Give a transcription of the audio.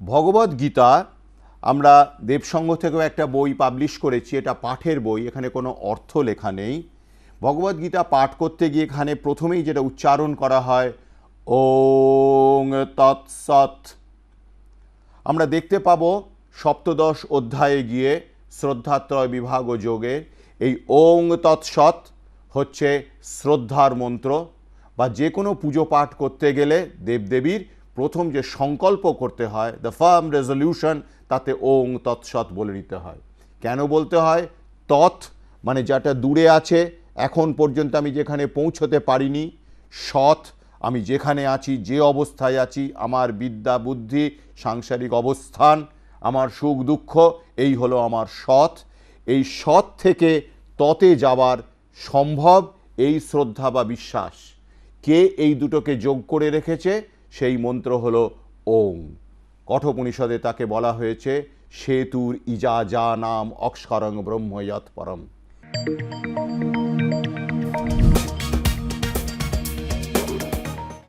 ভগবদ গীতা, আমরা দেবসংঘ থেকেও একটা বই পাবলিশ করেছি, এটা পাঠের বই, এখানে কোনো অর্থ লেখা নেই। ভগবদ গীতা পাঠ করতে গিয়ে এখানে প্রথমেই যেটা উচ্চারণ করা হয়, ওং তৎসৎ। আমরা দেখতে পাব সপ্তদশ অধ্যায়ে গিয়ে শ্রদ্ধাত্রয় বিভাগ ও যোগে এই ওং তৎসৎ হচ্ছে শ্রদ্ধার মন্ত্র বা যে কোনো পুজো পাঠ করতে গেলে দেবদেবীর প্রথম যে সংকল্প করতে হয় দ্য ফার্ম রেজলিউশন তাতে ওং তৎসৎ বলে নিতে হয়। কেন বলতে হয়? তৎ মানে যেটা দূরে আছে, এখন পর্যন্ত আমি যেখানে পৌঁছতে পারিনি, সৎ আমি যেখানে আছি, যে অবস্থায় আছি, আমার বিদ্যা, বুদ্ধি, সাংসারিক অবস্থান, আমার সুখ, দুঃখ, এই হলো আমার সৎ। এই সৎ থেকে ততে যাওয়ার সম্ভব এই শ্রদ্ধা বা বিশ্বাস। কে এই দুটোকে যোগ করে রেখেছে? সেই মন্ত্র হল ওং কঠোপনিষদে তাকে বলা হয়েছে, সেতুর ইজা যা নাম অক্ষরং Thank পরম